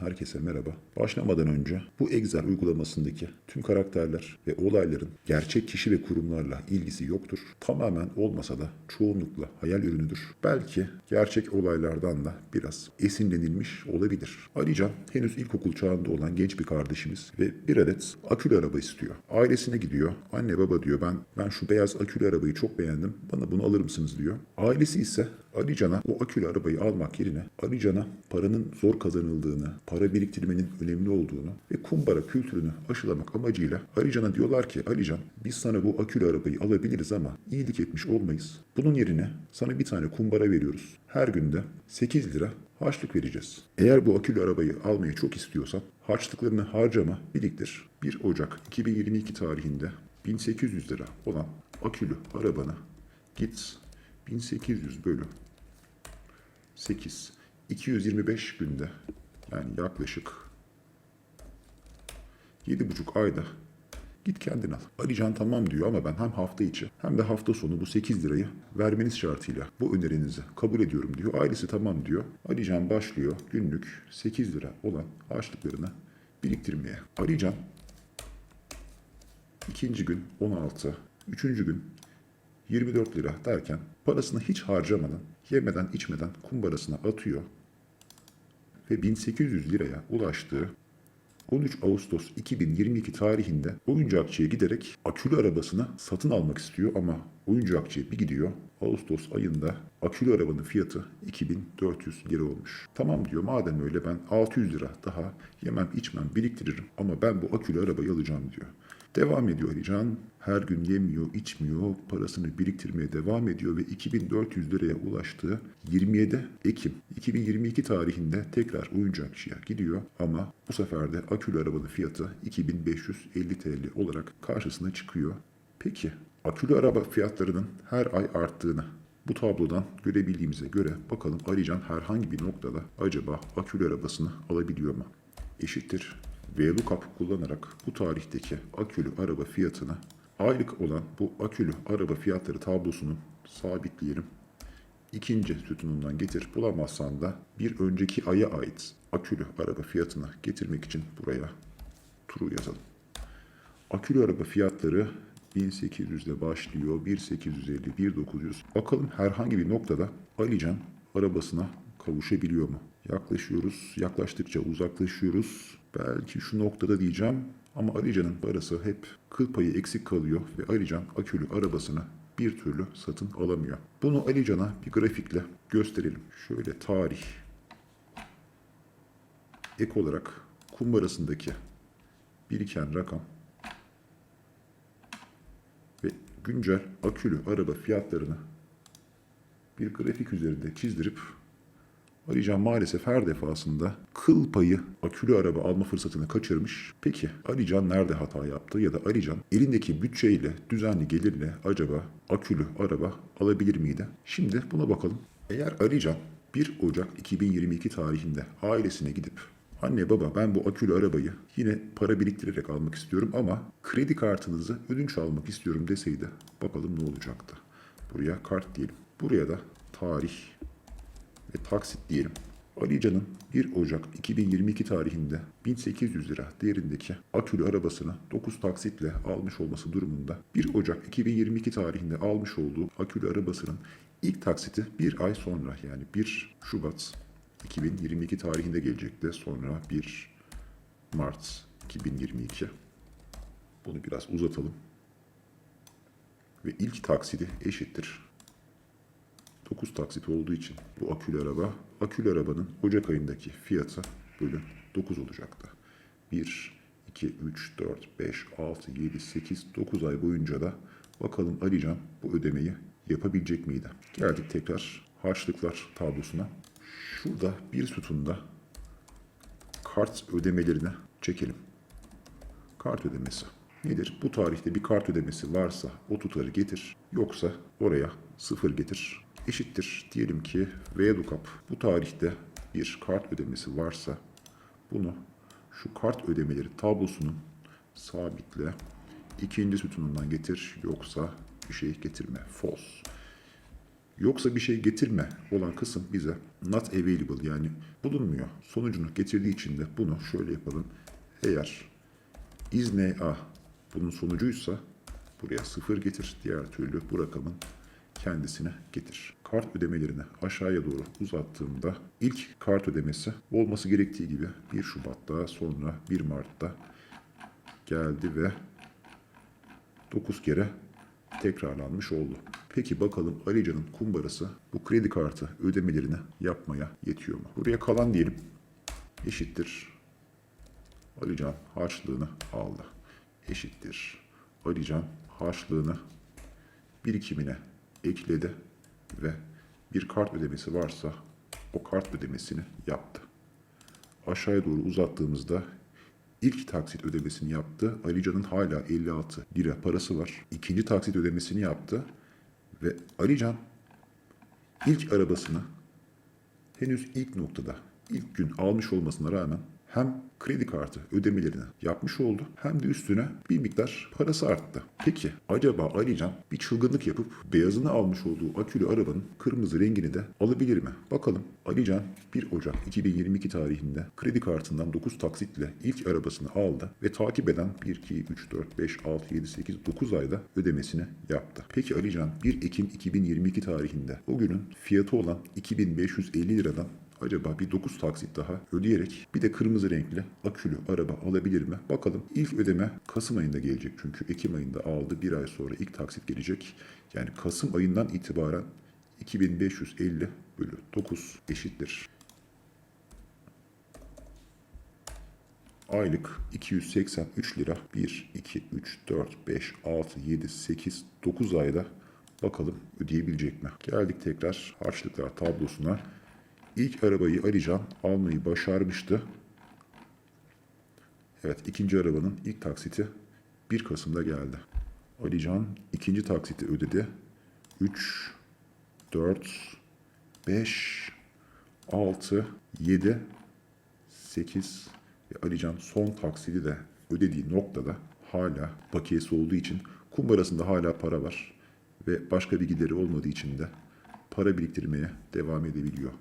herkese merhaba. Başlamadan önce bu Excel uygulamasındaki tüm karakterler ve olayların gerçek kişi ve kurumlarla ilgisi yoktur. Tamamen olmasa da çoğunlukla hayal ürünüdür. Belki gerçek olaylardan da biraz esinlenilmiş olabilir. Alican henüz ilkokul çağında olan genç bir kardeşimiz ve bir adet akülü araba istiyor. Ailesine gidiyor. Anne baba diyor ben ben şu beyaz akülü arabayı çok beğendim. Bana bunu alır mısınız diyor. Ailesi ise Alican'a o akülü arabayı almak yerine Alican'a paranın zor kazanıldığını, para biriktirmenin önemli olduğunu ve kumbara kültürünü aşılamak amacıyla Alican'a diyorlar ki Alican biz sana bu akülü arabayı alabiliriz ama iyilik etmiş olmayız. Bunun yerine sana bir tane kumbara veriyoruz. Her günde 8 lira harçlık vereceğiz. Eğer bu akülü arabayı almayı çok istiyorsan harçlıklarını harcama biriktir. 1 Ocak 2022 tarihinde 1800 lira olan akülü arabanı git 1800 bölü 8 225 günde yani yaklaşık 7,5 ayda git kendin al. Alican tamam diyor ama ben hem hafta içi hem de hafta sonu bu 8 lirayı vermeniz şartıyla bu önerinizi kabul ediyorum diyor. Ailesi tamam diyor. Alican başlıyor günlük 8 lira olan harçlıklarını biriktirmeye. Alican ikinci gün 16, üçüncü gün 24 lira derken parasını hiç harcamadan, yemeden içmeden kumbarasına atıyor ve 1800 liraya ulaştığı 13 Ağustos 2022 tarihinde oyuncakçıya giderek akülü arabasını satın almak istiyor ama oyuncakçıya bir gidiyor. Ağustos ayında akülü arabanın fiyatı 2400 lira olmuş. Tamam diyor madem öyle ben 600 lira daha yemem içmem biriktiririm ama ben bu akülü arabayı alacağım diyor. Devam ediyor Ali Can. Her gün yemiyor, içmiyor, parasını biriktirmeye devam ediyor ve 2400 liraya ulaştığı 27 Ekim 2022 tarihinde tekrar oyuncakçıya gidiyor ama bu sefer de akülü arabanın fiyatı 2550 TL olarak karşısına çıkıyor. Peki akülü araba fiyatlarının her ay arttığını bu tablodan görebildiğimize göre bakalım Alican herhangi bir noktada acaba akülü arabasını alabiliyor mu? Eşittir VLOOKUP kullanarak bu tarihteki akülü araba fiyatını aylık olan bu akülü araba fiyatları tablosunun sabitleyelim. İkinci sütunundan getir bulamazsan da bir önceki aya ait akülü araba fiyatını getirmek için buraya true yazalım. Akülü araba fiyatları 1800'de başlıyor. 1850, 1900. Bakalım herhangi bir noktada Alican arabasına kavuşabiliyor mu? Yaklaşıyoruz. Yaklaştıkça uzaklaşıyoruz. Belki şu noktada diyeceğim ama Alican'ın parası hep kıl payı eksik kalıyor ve Alican akülü arabasını bir türlü satın alamıyor. Bunu Alican'a bir grafikle gösterelim. Şöyle tarih ek olarak kumbarasındaki biriken rakam ve güncel akülü araba fiyatlarını bir grafik üzerinde çizdirip Alican maalesef her defasında kıl payı akülü araba alma fırsatını kaçırmış. Peki Alican nerede hata yaptı ya da Alican elindeki bütçeyle, düzenli gelirle acaba akülü araba alabilir miydi? Şimdi buna bakalım. Eğer Alican 1 Ocak 2022 tarihinde ailesine gidip Anne baba ben bu akülü arabayı yine para biriktirerek almak istiyorum ama kredi kartınızı ödünç almak istiyorum deseydi bakalım ne olacaktı. Buraya kart diyelim. Buraya da tarih ve taksit diyelim. Ali Can'ın 1 Ocak 2022 tarihinde 1800 lira değerindeki akülü arabasını 9 taksitle almış olması durumunda 1 Ocak 2022 tarihinde almış olduğu akülü arabasının ilk taksiti bir ay sonra yani 1 Şubat 2022 tarihinde gelecekti. Sonra 1 Mart 2022. Bunu biraz uzatalım. Ve ilk taksidi eşittir 9 taksit olduğu için bu akülü araba, akülü arabanın Ocak ayındaki fiyatı bölü 9 olacaktı. 1, 2, 3, 4, 5, 6, 7, 8, 9 ay boyunca da bakalım Alican bu ödemeyi yapabilecek miydi? Geldik tekrar harçlıklar tablosuna. Şurada bir sütunda kart ödemelerini çekelim. Kart ödemesi nedir? Bu tarihte bir kart ödemesi varsa o tutarı getir. Yoksa oraya sıfır getir eşittir. Diyelim ki VLOOKUP bu tarihte bir kart ödemesi varsa bunu şu kart ödemeleri tablosunun sabitle ikinci sütunundan getir yoksa bir şey getirme. False. Yoksa bir şey getirme olan kısım bize not available yani bulunmuyor. Sonucunu getirdiği için de bunu şöyle yapalım. Eğer izne a bunun sonucuysa buraya sıfır getir. Diğer türlü bu rakamın kendisine getir. Kart ödemelerini aşağıya doğru uzattığımda ilk kart ödemesi olması gerektiği gibi 1 Şubat'ta sonra 1 Mart'ta geldi ve 9 kere tekrarlanmış oldu. Peki bakalım Alican'ın kumbarası bu kredi kartı ödemelerini yapmaya yetiyor mu? Buraya kalan diyelim eşittir. Alican harçlığını aldı. Eşittir. Alican harçlığını birikimine ekledi ve bir kart ödemesi varsa o kart ödemesini yaptı. Aşağıya doğru uzattığımızda ilk taksit ödemesini yaptı. Alican'ın hala 56 lira parası var. İkinci taksit ödemesini yaptı ve Alican ilk arabasını henüz ilk noktada, ilk gün almış olmasına rağmen hem kredi kartı ödemelerini yapmış oldu hem de üstüne bir miktar parası arttı. Peki acaba Alican bir çılgınlık yapıp beyazını almış olduğu akülü arabanın kırmızı rengini de alabilir mi? Bakalım Alican 1 Ocak 2022 tarihinde kredi kartından 9 taksitle ilk arabasını aldı ve takip eden 1, 2, 3, 4, 5, 6, 7, 8, 9 ayda ödemesini yaptı. Peki Alican 1 Ekim 2022 tarihinde o günün fiyatı olan 2550 liradan acaba bir 9 taksit daha ödeyerek bir de kırmızı renkli akülü araba alabilir mi? Bakalım ilk ödeme Kasım ayında gelecek çünkü Ekim ayında aldı. Bir ay sonra ilk taksit gelecek. Yani Kasım ayından itibaren 2550 bölü 9 eşittir. Aylık 283 lira. 1, 2, 3, 4, 5, 6, 7, 8, 9 ayda bakalım ödeyebilecek mi? Geldik tekrar harçlıklar tablosuna. İlk arabayı Alican almayı başarmıştı. Evet ikinci arabanın ilk taksiti 1 Kasım'da geldi. Alican ikinci taksiti ödedi. 3, 4, 5, 6, 7, 8 ve Alican son taksidi de ödediği noktada hala bakiyesi olduğu için kumbarasında hala para var ve başka bir gideri olmadığı için de para biriktirmeye devam edebiliyor.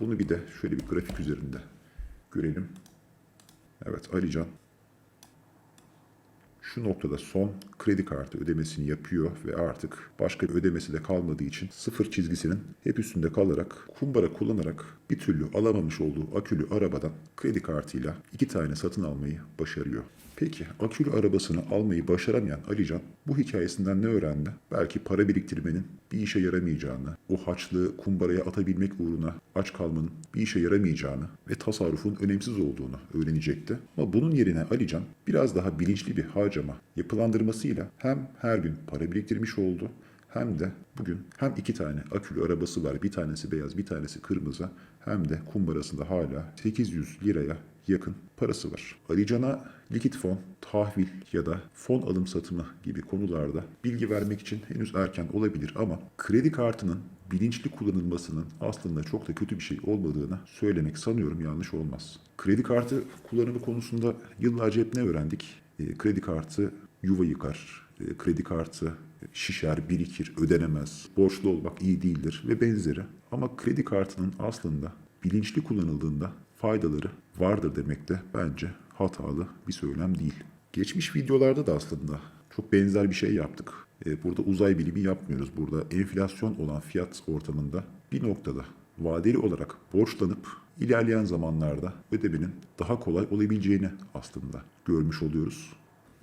Bunu bir de şöyle bir grafik üzerinde görelim. Evet Alican şu noktada son kredi kartı ödemesini yapıyor ve artık başka bir ödemesi de kalmadığı için sıfır çizgisinin hep üstünde kalarak kumbara kullanarak bir türlü alamamış olduğu akülü arabadan kredi kartıyla iki tane satın almayı başarıyor. Peki akülü arabasını almayı başaramayan Alican bu hikayesinden ne öğrendi? Belki para biriktirmenin bir işe yaramayacağını, o haçlığı kumbaraya atabilmek uğruna aç kalmanın bir işe yaramayacağını ve tasarrufun önemsiz olduğunu öğrenecekti. Ama bunun yerine Alican biraz daha bilinçli bir harcama yapılandırmasıyla hem her gün para biriktirmiş oldu hem de bugün hem iki tane akülü arabası var. Bir tanesi beyaz, bir tanesi kırmızı. Hem de kumbarasında hala 800 liraya yakın parası var. Alican'a likit fon, tahvil ya da fon alım satımı gibi konularda bilgi vermek için henüz erken olabilir ama kredi kartının bilinçli kullanılmasının aslında çok da kötü bir şey olmadığını söylemek sanıyorum yanlış olmaz. Kredi kartı kullanımı konusunda yıllarca hep ne öğrendik? E, kredi kartı yuva yıkar, e, kredi kartı şişer, birikir, ödenemez, borçlu olmak iyi değildir ve benzeri. Ama kredi kartının aslında bilinçli kullanıldığında faydaları vardır demek de bence hatalı bir söylem değil. Geçmiş videolarda da aslında çok benzer bir şey yaptık. E, Burada uzay bilimi yapmıyoruz. Burada enflasyon olan fiyat ortamında bir noktada vadeli olarak borçlanıp ilerleyen zamanlarda ödemenin daha kolay olabileceğini aslında görmüş oluyoruz.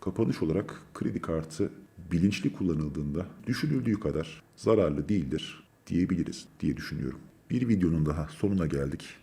Kapanış olarak kredi kartı bilinçli kullanıldığında düşünüldüğü kadar zararlı değildir diyebiliriz diye düşünüyorum. Bir videonun daha sonuna geldik.